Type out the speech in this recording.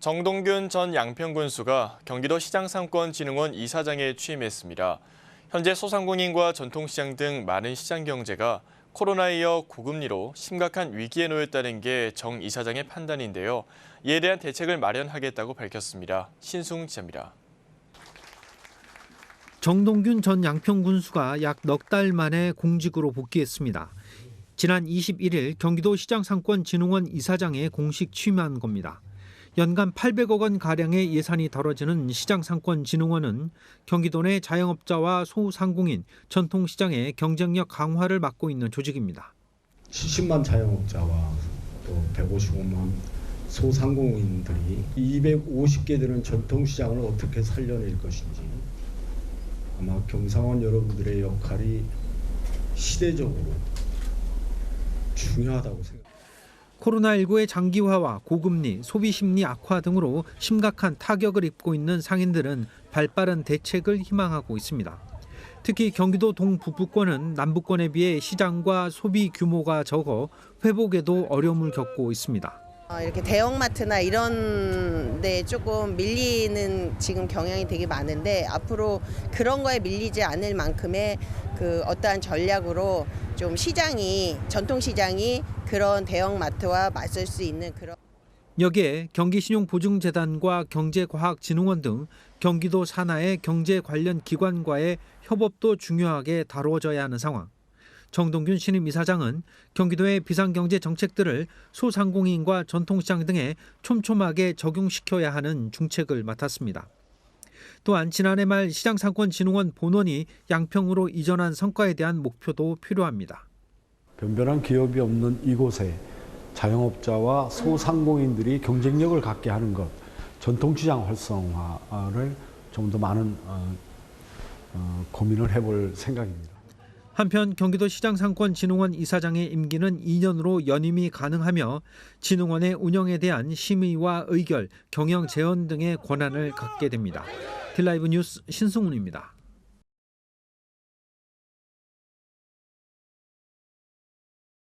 정동균 전 양평군수가 경기도 시장상권진흥원 이사장에 취임했습니다. 현재 소상공인과 전통시장 등 많은 시장 경제가 코로나에 이어 고금리로 심각한 위기에 놓였다는 게 정 이사장의 판단인데요. 이에 대한 대책을 마련하겠다고 밝혔습니다. 신승 기자입니다. 정동균 전 양평군수가 약 넉 달 만에 공직으로 복귀했습니다. 지난 21일 경기도 시장상권진흥원 이사장에 공식 취임한 겁니다. 연간 800억 원 가량의 예산이 다뤄지는 시장상권진흥원은 경기도 내 자영업자와 소상공인, 전통시장의 경쟁력 강화를 맡고 있는 조직입니다. 70만 자영업자와 또 155만 소상공인들이 250개 되는 전통시장을 어떻게 살려낼 것인지 아마 경상원 여러분들의 역할이 시대적으로 중요하다고 생각합니다. 코로나19의 장기화와 고금리, 소비 심리 악화 등으로 심각한 타격을 입고 있는 상인들은 발빠른 대책을 희망하고 있습니다. 특히 경기도 동북부권은 남부권에 비해 시장과 소비 규모가 적어 회복에도 어려움을 겪고 있습니다. 어, 이렇게 대형마트나 이런 데 조금 밀리는 지금 경향이 되게 많은데 앞으로 그런 거에 밀리지 않을 만큼의 그 어떠한 전략으로 좀 시장이 전통 시장이 그런 대형 마트와 맞설 수 있는 그런 여기에 경기신용보증재단과 경제과학진흥원 등 경기도 산하의 경제 관련 기관과의 협업도 중요하게 다루어져야 하는 상황. 정동균 신임 이사장은 경기도의 비상경제 정책들을 소상공인과 전통시장 등에 촘촘하게 적용시켜야 하는 중책을 맡았습니다. 또한 지난해 말 시장상권진흥원 본원이 양평으로 이전한 성과에 대한 목표도 필요합니다. 변변한 기업이 없는 이곳에 자영업자와 소상공인들이 경쟁력을 갖게 하는 것, 전통시장 활성화를 좀 더 많은 어, 어, 고민을 해볼 생각입니다. 한편 경기도 시장상권진흥원 이사장의 임기는 2년으로 연임이 가능하며 진흥원의 운영에 대한 심의와 의결, 경영 제언 등의 권한을 갖게 됩니다. 딜라이브 뉴스 신승훈입니다.